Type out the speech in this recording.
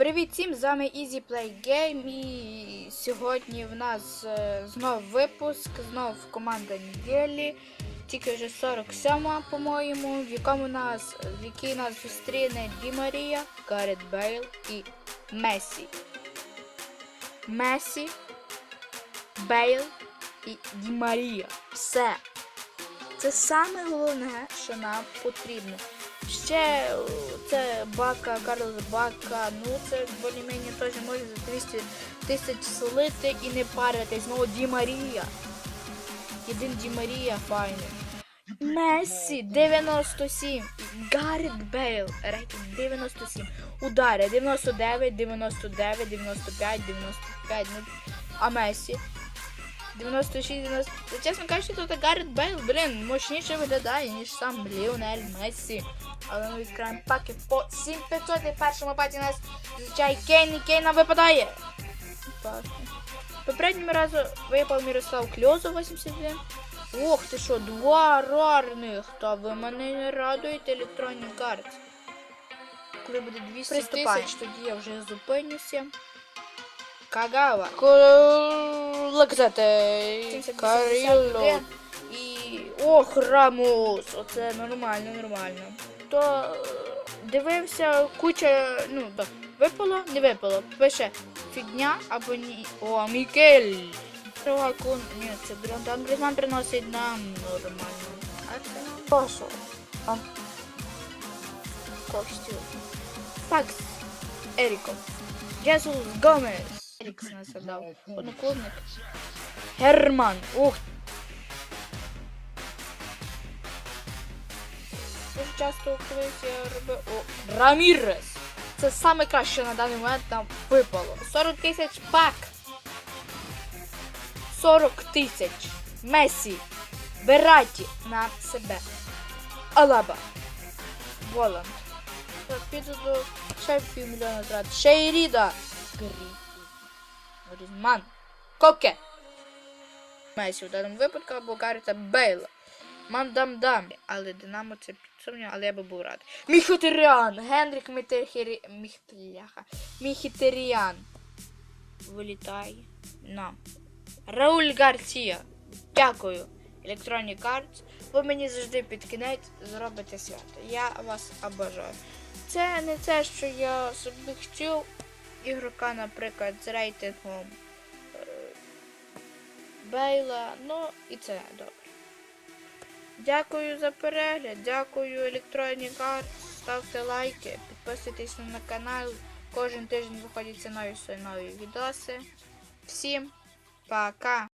Привіт всім, з вами Easy Play Game і сьогодні в нас е, знов випуск, знов команда неділі, тільки вже 47 по-моєму, в якому нас, в якій нас зустріне Ді Марія, Гаррет Бейл і Месі. Месі, Бейл і Ді Марія. Все. Це саме головне, що нам потрібно. Ще це Бака, Карлос Бака, ну це більш-менш теж може за 200 тисяч солити і не паритись. Ну, Ді Марія. Єдин Ді Марія файний. Мессі 97. Гаррет Бейл. Рейтинг 97. Удари 99, 99, 95, 95. Ну, а Мессі 96, 90. Та, Чесно кажучи, тут Гаррет Бейл, блін, мощніше виглядає, ніж сам Ліонель Мессі. Але ми відкриємо паки по 7500 і в першому паті нас зазвичай Кейн і Кейна випадає. Паки. Попередньому разу випав Мирослав Кльозов 81. Ох ти що, два рарних. Та ви мене не радуєте електронні карти. Коли буде 200 тисяч, тоді я вже зупинюся. Кагава. Лекзете. Каріло. І. Ох, Рамус! Оце нормально, нормально. То е, дивився куча. Ну, так, випало, не випало. Пише фігня або ні. О, Мікель! Кун. Ні, це там Грізман приносить нам нормально. А це Прошу. костюм. Пакс. Еріко. Джесус Гомес. Ерікс нас дав. Одноклубник. Герман. Ух. Дуже часто колись я робив. О, Рамірес. Це саме краще, на даний момент нам випало. 40 тисяч пак. 40 тисяч. Месі. Бераті на себе. Алаба. Воланд. Так, піду до ще півмільйона трат. Ще й Ріда. Грі. Грізман. Коке. Месі в даному випадку або Гаррета Бейла. Мандам-дам. Але Динамо це підсумнює, але я би був радий. Міхотеріан. Генрік Мітехері... Міхтляха. Міхітеріан. Вилітає. На. Рауль Гарсія. Дякую. Electronic Arts. Ви мені завжди під кінець зробите свято. Я вас обожаю. Це не те, що я собі хотів ігрока, наприклад, з рейтингом е, Бейла. Ну і це добре. Дякую за перегляд, дякую Electronic Arts. Ставте лайки, підписуйтесь на канал. Кожен тиждень виходять нові нові відоси. Всім пока!